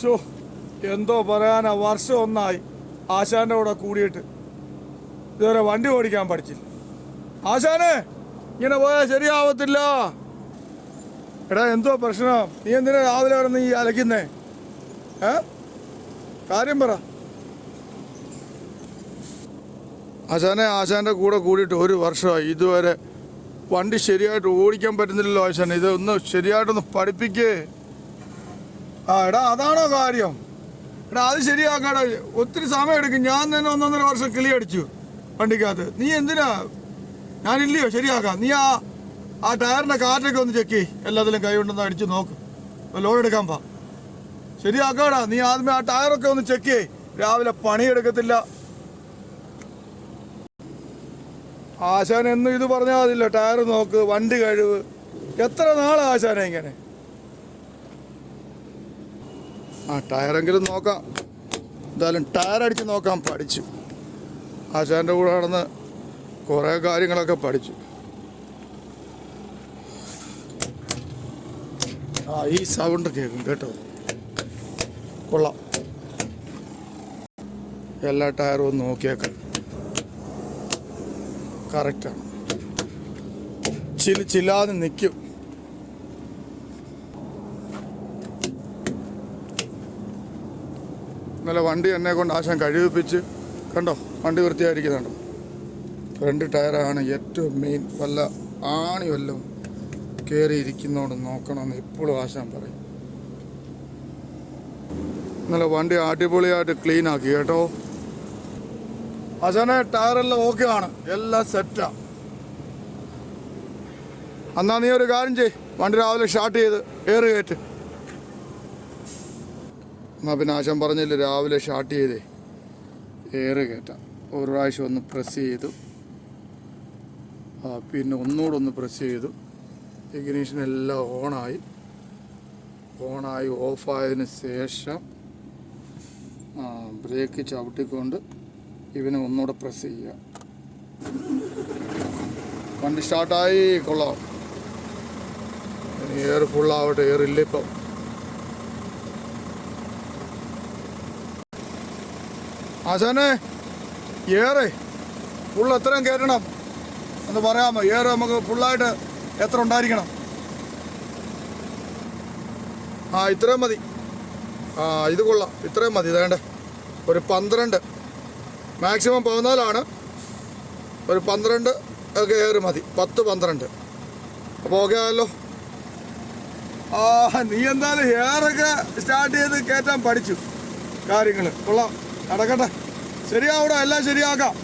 Show എന്തോ പറയാനാ വർഷം ഒന്നായി ആശാന്റെ കൂടെ കൂടിയിട്ട്. ഇതുവരെ വണ്ടി ഓടിക്കാൻ പഠിച്ചില്ല. ആശാനെ ഇങ്ങനെ പോയാൽ ശരിയാവത്തില്ല. എടാ എന്തോ പ്രശ്നം? നീ എന്തിനാ രാവിലെ കിടന്ന് ഈ അലക്കുന്നേ ഏ? കാര്യം പറ. ആശാനെ ആശാന്റെ കൂടെ കൂടിയിട്ട് ഒരു വർഷമായി. ഇതുവരെ വണ്ടി ശരിയായിട്ട് ഓടിക്കാൻ പറ്റുന്നില്ലല്ലോ ആശാനെ. ഇത് ഒന്ന് ശരിയായിട്ടൊന്ന് പഠിപ്പിക്കേ. ആ എടാ അതാണോ കാര്യം? എടാ അത് ശരിയാക്കാടാ. ഒത്തിരി സമയം എടുക്കും. ഞാൻ തന്നെ ഒന്നൊന്നര വർഷം കിളി അടിച്ചു വണ്ടിക്കകത്ത്. നീ എന്തിനാ? ഞാനില്ലയോ? ശരിയാക്കാം. നീ ആ ആ ടയറിന്റെ കാറ്റൊക്കെ ഒന്ന് ചെക്ക് എല്ലാത്തിലും കൈ കൊണ്ടൊന്ന് അടിച്ച് നോക്ക്. ലോഡ് എടുക്കാൻ പാ. ശരിയാക്കാടാ. നീ ആദ്യമേ ആ ടയറൊക്കെ ഒന്ന് ചെക്ക് രാവിലെ പണിയെടുക്കത്തില്ല. ആശാൻ എന്നും ഇത് പറഞ്ഞാൽ ടയർ നോക്ക് വണ്ടി കഴിവ്. എത്ര നാളാ ആശാനെ ഇങ്ങനെ? ആ ടയറെങ്കിലും നോക്കാം. എന്തായാലും ടയർ അടിച്ച് നോക്കാൻ പഠിച്ചു. ആശാന്റെ കൂടെ നടന്ന് കുറേ കാര്യങ്ങളൊക്കെ പഠിച്ചു. ആ ഈ സൗണ്ട് കേൾക്കും കേട്ടോ. കൊള്ളാം. എല്ലാ ടയറും ഒന്ന് നോക്കിയേക്കാം. കറക്റ്റാണ് ചില ചില്ലാതെ നിൽക്കും ഇന്നലെ വണ്ടി എന്നെ കൊണ്ട് ആശാൻ കഴിവിപ്പിച്ച് കണ്ടോ? വണ്ടി വൃത്തിയായിരിക്കുന്നുണ്ടോ. ഫ്രണ്ട് ടയറാണ് ഏറ്റവും മെയിൻ വല്ല ആണി വല്ലതും കയറി ഇരിക്കുന്നോണ്ട് നോക്കണമെന്ന് എപ്പോഴും ആശാൻ പറയും. ഇന്നലെ വണ്ടി അടിപൊളിയായിട്ട് ക്ലീൻ ആക്കി കേട്ടോ. ആശാനെ ടയറെല്ലാം ഓക്കെ ആണ്. എല്ലാം സെറ്റാ എന്നാ നീ ഒരു കാര്യം ചെയ് വണ്ടി രാവിലെ സ്റ്റാർട്ട് ചെയ്ത് ഏറ് കയറ്റ്. എന്നാൽ പിന്നെ ആശാൻ പറഞ്ഞില്ല രാവിലെ ഷാർട്ട് ചെയ്തേ. എയർ കയറ്റാം ഒരു പ്രാവശ്യം ഒന്ന് പ്രസ് ചെയ്തു. പിന്നെ ഒന്നുകൂടെ ഒന്ന് പ്രസ് ചെയ്തു. ഇഗ്നീഷൻ എല്ലാം ഓണായി ഓണായി ഓഫായതിന് ശേഷം ബ്രേക്ക് ചവിട്ടിക്കൊണ്ട് ഇവനെ ഒന്നുകൂടെ പ്രസ് ചെയ്യുക. വണ്ടി സ്റ്റാർട്ടായി കൊള്ളാം. എയർ ഫുള്ളാവട്ടെ എയർ ഇല്ല ഇപ്പം. ആശാനെ ഏറെ ഫുൾ എത്രയും കയറ്റണം എന്ന് പറയാമോ? ഏറെ നമുക്ക് ഫുള്ളായിട്ട് എത്ര ഉണ്ടായിരിക്കണം? ആ ഇത്രയും മതി. ആ ഇത് കൊള്ളാം. ഇത്രയും മതി. ഇതേണ്ട ഒരു പന്ത്രണ്ട്. മാക്സിമം പതിനാലാണ്. ഒരു പന്ത്രണ്ട് ഒക്കെ ഏറ് മതി. പത്ത് പന്ത്രണ്ട്. അപ്പോൾ ഓക്കെ ആയല്ലോ. ആ നീ എന്തായാലും ഏറൊക്കെ സ്റ്റാർട്ട് ചെയ്ത് കയറ്റാൻ പഠിച്ചു. കാര്യങ്ങൾ കൊള്ളാം. നടക്കട്ടെ. ശരിയാവൂടാ എല്ലാം ശരിയാക്കാം.